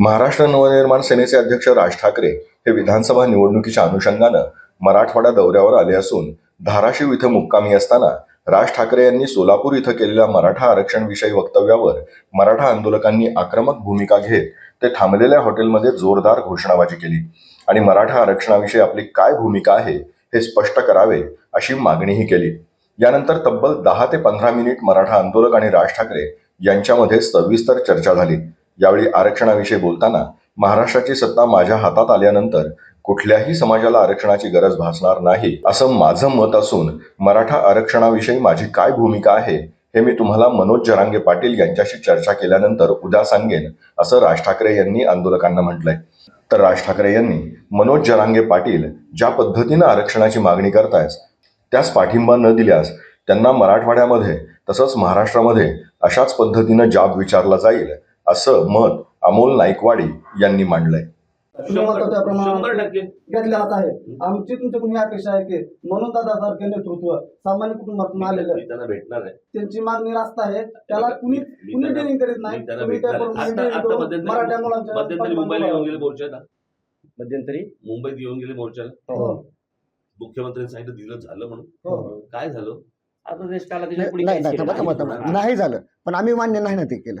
महाराष्ट्र नवनिर्माण सेनेचे अध्यक्ष राज ठाकरे हे विधानसभा निवडणुकीच्या अनुषंगानं मराठवाडा दौऱ्यावर आले असून धाराशिव इथं मुक्कामी असताना राज ठाकरे यांनी सोलापूर इथं केलेल्या मराठा आरक्षण विषयी वक्तव्यावर मराठा आंदोलकांनी आक्रमक भूमिका घेत ते थांबलेल्या हॉटेलमध्ये जोरदार घोषणाबाजी केली. आणि मराठा आरक्षणाविषयी आपली काय भूमिका आहे हे स्पष्ट करावे अशी मागणीही केली. यानंतर तब्बल दहा ते पंधरा मिनिट मराठा आंदोलक आणि राज ठाकरे यांच्यामध्ये सविस्तर चर्चा झाली. यावेळी आरक्षणाविषयी बोलताना महाराष्ट्राची सत्ता माझ्या हातात आल्यानंतर कुठल्याही समाजाला आरक्षणाची गरज भासणार नाही असं माझं मत असून मराठा आरक्षणाविषयी माझी काय भूमिका आहे हे मी तुम्हाला मनोज जरांगे पाटील यांच्याशी चर्चा केल्यानंतर उद्या सांगेन असं राज ठाकरे यांनी आंदोलकांना म्हटलंय. तर राज ठाकरे यांनी मनोज जरांगे पाटील ज्या पद्धतीनं आरक्षणाची मागणी करतायत त्यास पाठिंबा न दिल्यास त्यांना मराठवाड्यामध्ये तसंच महाराष्ट्रामध्ये अशाच पद्धतीनं जाब विचारला जाईल असं मत अमोल नाईकवाडी यांनी मांडलंय. शंभर टक्के. घेतले जात आहे. आमची तुमच्याकडून ही अपेक्षा आहे की म्हणून दादासारखे नेतृत्व सामान्य कुटुंबातून आलेलं मी त्यांना भेटणार आहे. त्यांची मागणी रास्त आहे. त्याला कुणी कुणी ट्रेनिंग करीत नाही. मी त्यांना तुम्ही भेटणार आहे. त्याप्रमाणे आता- training आता करून मध्यंतरी- मराठा मुलांच्या मध्यंतरी मुंबईला येऊन गेले मोर्चाला मध्यंतरी? मुंबईत येऊन गेले मोर्चाला हो, मुख्यमंत्र्यांनी सांगितलं दिलं झालं म्हणून. हो. काय झालं? आता देश काला. नाही झालं. पण आम्ही मान्य नाही ना ते केलं.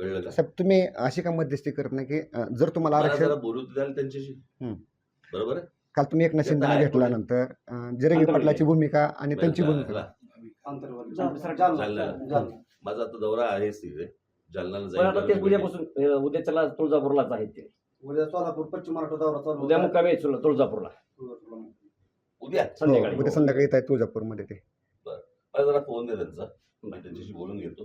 कळलं का? साहेब तुम्ही अशी का मध्यस्थी करत नाही की अं, जर तुम्हाला मला आरक्षण जरा बोलू द्याल त्यांच्याशी. हम्म. बरोबर आहे? काल तुम्ही एकनाथ ते शिंदेना आहे घेतल्यानंतर अं, जिरंगी आंदोलन पाटलाची भूमिका आणि त्यांची भूमिका. जालना. जालना. जालना. माझा आता दौरा आहेच तिथे. जालनाला पण आता ते जाईल उद्यापासून अं, उद्याच्याला तुळजापूरलाच आहेत ते उद्या सोलापूर पश्चिम महाराष्ट्र दौरा चालू उद्या होता. मुक्कामी आहेत तुळ- तुळजापूरला. उद्या? हो, संध्याकाळी उद्या संध्याकाळी येत आहे तुळजापूरमध्ये ते. मला जरा फोन दे त्यांचा. मी त्यांच्याशी बोलून घेतो.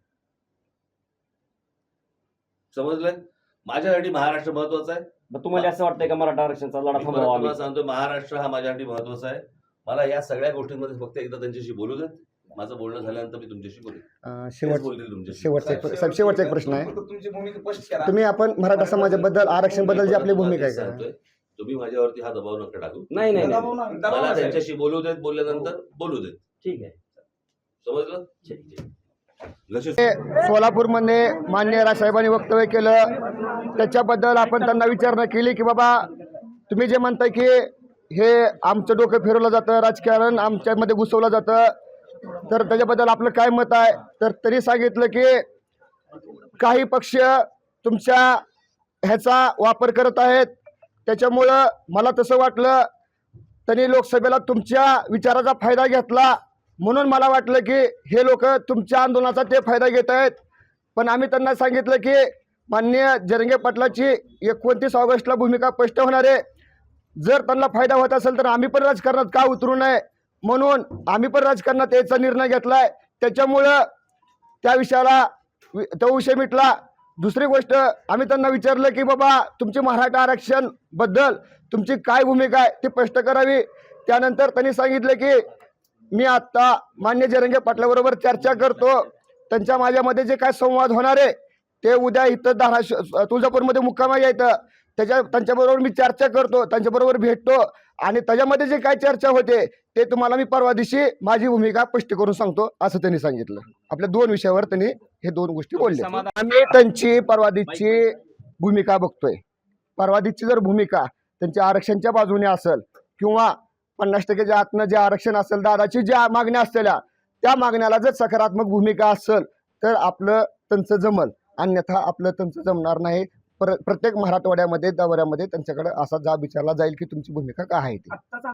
समजलं? माझ्यासाठी महाराष्ट्र महत्त्वाचा आहे. मग तुम्हाला असं वाटतंय का मराठा आरक्षणाचा लढा मी परत थांबवा आम्ही सांगतो महाराष्ट्र हा माझ्यासाठी महत्त्वाचा आहे. मला या सगळ्या गोष्टींमध्ये फक्त एकदा त्यांच्याशी बोलू देत. माझं बोलणं झाल्यानंतर मी तुमच्याशी बोलेन. अं, तेच शेवट बोलतील तुमच्याशी. शेवटचा एक साहेब, शेवटचा एक प्रश्न आहे. तुमची भूमिका स्पष्ट करा. तुम्ही आपण मराठा समाजाबद्दल आरक्षणबद्दल जी आपली भूमिका आहे तेच का सांगतोय. तुम्ही माझ्यावरती हा दबाव नका टाकू. नाही नाही नाही. दबाव नाही. दबाव मला. त्यांच्याशी बोलू देत बोलल्यानंतर बोलू देत. ठीक आहे. समजलं? ठीक सोलापूरमध्ये मान्य राजसाहेबांनी वक्तव्य केलं. त्याच्याबद्दल आपण त्यांना विचारणा केली की बाबा तुम्ही जे म्हणताय की हे आमचं डोकं फिरवलं जातं राजकारण आमच्यामध्ये घुसवलं जातं तर त्याच्याबद्दल आपलं काय मत आहे? तर तरी सांगितलं की काही पक्ष तुमच्या ह्याचा वापर करत आहेत. त्याच्यामुळं मला तसं वाटलं त्यांनी लोकसभेला तुमच्या विचाराचा फायदा घेतला. म्हणून मला वाटलं की हे लोक तुमच्या आंदोलनाचा ते फायदा घेत आहेत. पण आम्ही त्यांना सांगितलं की माननीय जरंगे पाटलाची एकोणतीस ऑगस्टला भूमिका स्पष्ट होणार आहे. जर त्यांना फायदा होत असेल तर आम्ही पण राजकारणात का उतरू नये? म्हणून आम्ही पण राजकारणात यायचा निर्णय घेतलाय. त्याच्यामुळं त्या विषयाला वि- तो विषय मिटला. दुसरी गोष्ट आम्ही त्यांना विचारलं की बाबा तुमची मराठा आरक्षणबद्दल तुमची काय भूमिका आहे ती स्पष्ट करावी. त्यानंतर त्यांनी सांगितलं की मी आत्ता मान्य जरंगे पाटलाबरोबर चर्चा करतो. त्यांच्या माझ्यामध्ये जे काय संवाद होणार आहे ते उद्या इथं धाराशिव तुळजापूरमध्ये मुक्कामा येतं. त्याच्या त्यांच्याबरोबर मी चर्चा करतो त्यांच्याबरोबर भेटतो आणि त्याच्यामध्ये जे काय चर्चा होते ते तुम्हाला मी परवा दिवशी माझी भूमिका स्पष्ट करून सांगतो असं त्यांनी सांगितलं. आपल्या दोन विषयावर त्यांनी हे दोन गोष्टी बोलले. आम्ही त्यांची परवा दिवशी भूमिका बघतोय. परवा दिवशी जर भूमिका त्यांच्या आरक्षणच्या बाजूने असेल किंवा पन्नास टक्केच्या आतनं जे आरक्षण असेल दादाची ज्या मागण्या असलेल्या त्या मागण्याला जर सकारात्मक भूमिका असेल तर आपलं त्यांचं जमल. अन्यथा आपलं त्यांचं जमणार नाही. प्रत्येक मराठवाड्यामध्ये दौऱ्यामध्ये त्यांच्याकडे असा जाब विचारला जाईल की तुमची भूमिका काय आहे ती.